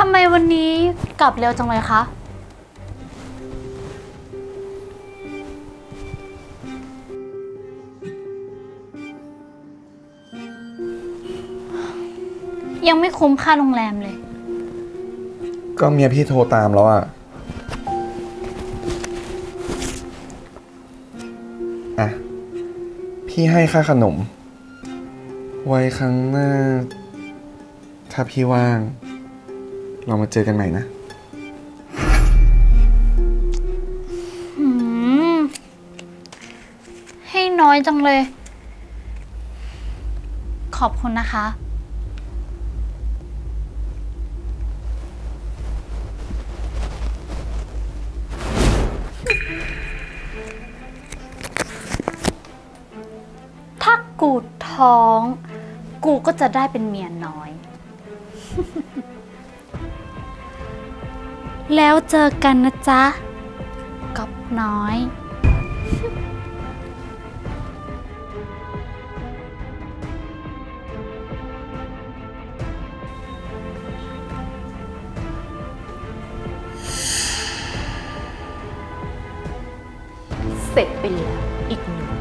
ทำไมวันนี้กลับเร็วจังเลยคะ ยังไม่คุ้มค่าโรงแรมเลย ก็เมียพี่โทรตามแล้วอะ อะ พี่ให้ค่าขนม ไว้ครั้งหน้า ถ้าพี่ว่าง เรามาเจอกันใหม่นะ หืม ให้น้อยจังเลย ขอบคุณนะคะ ถ้ากูท้อง กูก็จะได้เป็นเมียน้อย แล้วเจอกันนะจ๊ะก๊อฟน้อยเสร็จไปแล้วอีกหนึ่ง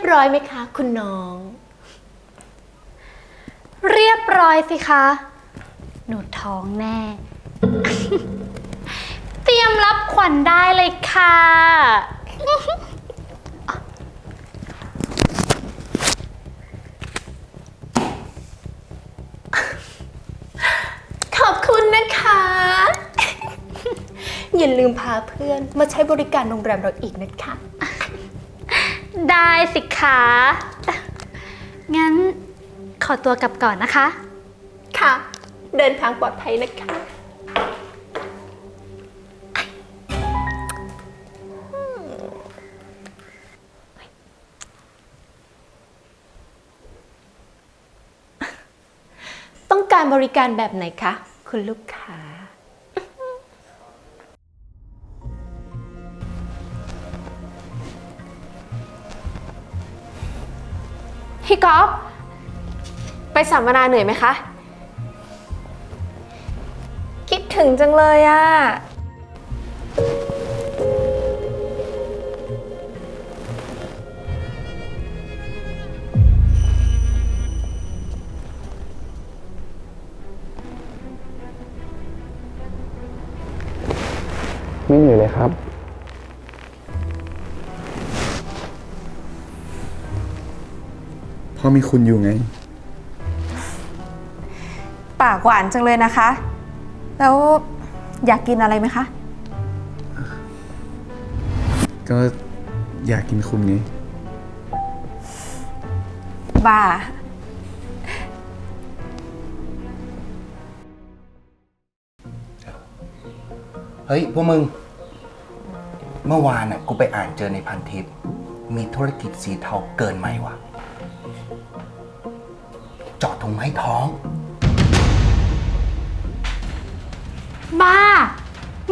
บร้อยไหมคะ คุณน้อง เรียบร้อยสิคะ หนูท้องแน่ เตรียมรับขวัญได้เลยค่ะ ขอบคุณนะคะ อย่าลืมพาเพื่อนมาใช้บริการโรงแรมเราอีกนะคะ ได้สิคะงั้นขอตัวกลับก่อนนะคะ ค่ะ เดินทางปลอดภัยนะคะ ต้องการบริการแบบไหนคะ คุณลูกค้า สัมมนาเหนื่อยไหมคะ คิดถึงจังเลยอะไม่เหนื่อยเลยครับเพราะมีคุณอยู่ไง ปากหวานจังเลยนะคะ แล้วอยากกินอะไรไหมคะ ก็อยากกินคุณไงบ้าเฮ้ยพวกมึง เมื่อวานน่ะกูไปอ่านเจอในพันทิป มีธุรกิจสีเทาเกินไหมวะเจอดถุงไม้ท้อง บ้า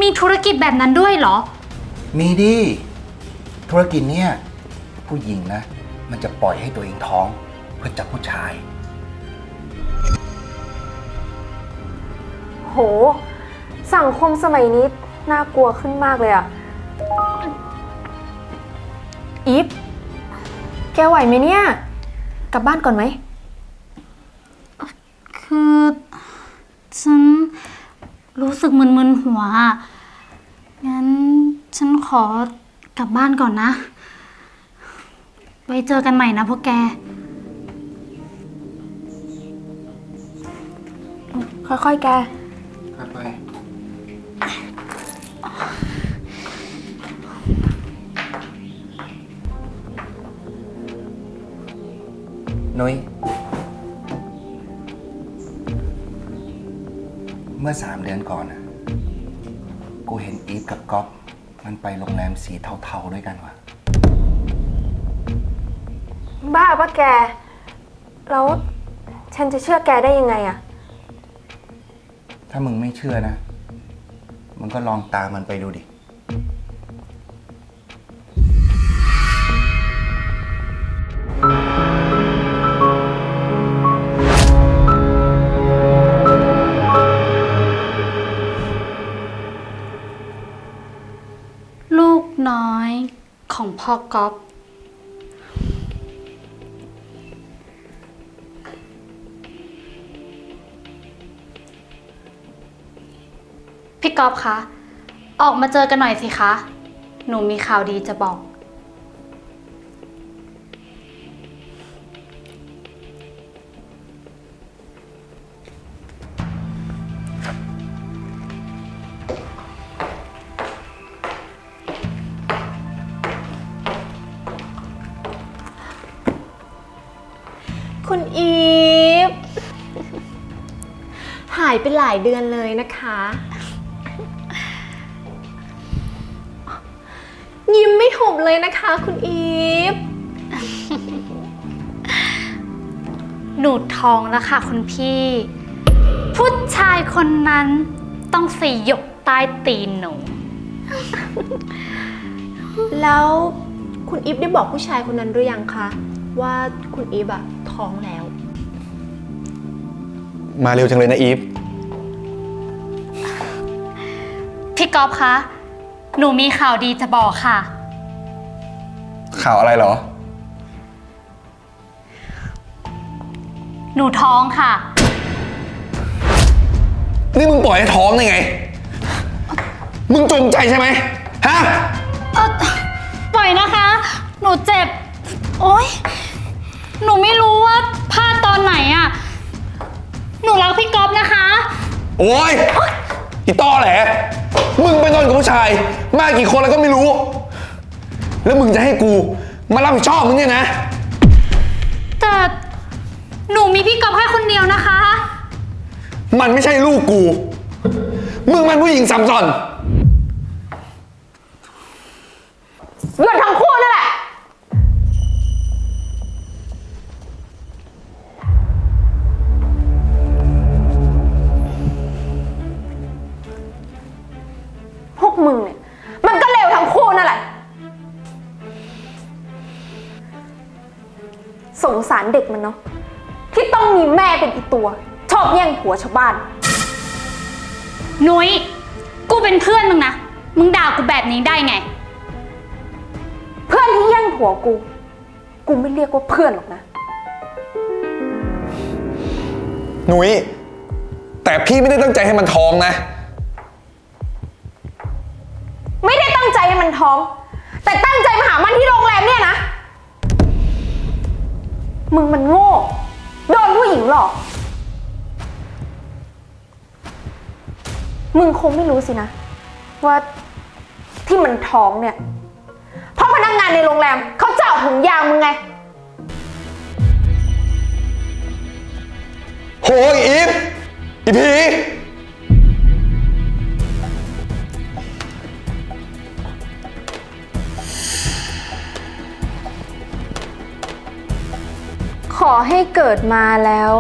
มีธุรกิจแบบนั้นด้วยเหรอ มีดิ ธุรกิจเนี่ย ผู้หญิงนะ มันจะปล่อยให้ตัวเองท้อง เพื่อจับผู้ชาย โห สังคมสมัยนี้น่ากลัวขึ้นมากเลยอะอีฟแกไหวไหมเนี่ย กลับบ้านก่อนไหม คือฉันรู้สึก มึนๆหัวอะงั้นฉันขอกลับบ้านก่อนนะ ไว้เจอกันใหม่นะพวกแก ค่อยๆ แก ไป นุ้ยเมื่อสามเดือนก่อนน่ะ กูเห็นอีฟกับก๊อฟมันไปโรงแรมสีเทาๆด้วยกันว่ะ บ้าปะแก แล้วฉันจะเชื่อแกได้ยังไงอะถ้ามึงไม่เชื่อนะ มึงก็ลองตามมันไปดูดิ องพ่อก๊อฟพี่ก๊อฟคะ ออกมาเจอกันหน่อยสิคะ หนูมีข่าวดีจะบอกายไปหลายเดือนเลยนะคะ ยิ้มไม่หุบเลยนะคะคุณอีฟ หนูท้องแล้วค่ะคุณพี่ ผู้ชายคนนั้นต้องสยบใต้ตีนหนู แล้วคุณอีฟได้บอกผู้ชายคนนั้นหรือยังคะ ว่าคุณอีฟอะท้องแล้ว มาเร็วจังเลยนะอีฟ ก๊อฟคะ หนูมีข่าวดีจะบอกค่ะ ข่าวอะไรเหรอ หนูท้องค่ะ นี่มึงปล่อยให้ท้องได้ไง มึงจงใจใช่ไหมฮะ เออปล่อยนะคะ หนูเจ็บ โอ๊ย หนูไม่รู้ว่าพลาดตอนไหนอะหนูรักพี่ก๊อฟนะคะ โอ้ยอีตอแหล มึงไปนอนกับผู้ชาย มากี่คนแล้วก็ไม่รู้ แล้วมึงจะให้กู มารับผิดชอบมึงเนี่ยนะ แต่หนูมีพี่ก๊อฟแค่คนเดียวนะคะ มันไม่ใช่ลูกกู มึงมันผู้หญิงสัมสอน หยุดทั้งคู่ เด็กมันเนาะที่ต้องมีแม่เป็นอีตัว ชอบแย่งผัวชาวบ้าน นุ้ย กูเป็นเพื่อนมึงนะ มึงด่ากูแบบนี้ได้ไง เพื่อนที่แย่งผัวกู กูไม่เรียกว่าเพื่อนหรอกนะ หนุยแต่พี่ไม่ได้ตั้งใจให้มันท้องนะ ไม่ได้ตั้งใจให้มันท้อง แต่ตั้งใจมาหามันที่โรงแรมเนี่ยนะ มึงมันโง่ โดนผู้หญิงหลอก มึงคงไม่รู้สินะ ว่าที่มันท้องเนี่ย เพราะพนักงานในโรงแรมเขาเจาะถุงยางมึงไง โหยอีฟอีพี อให้เกิดมาแล้ว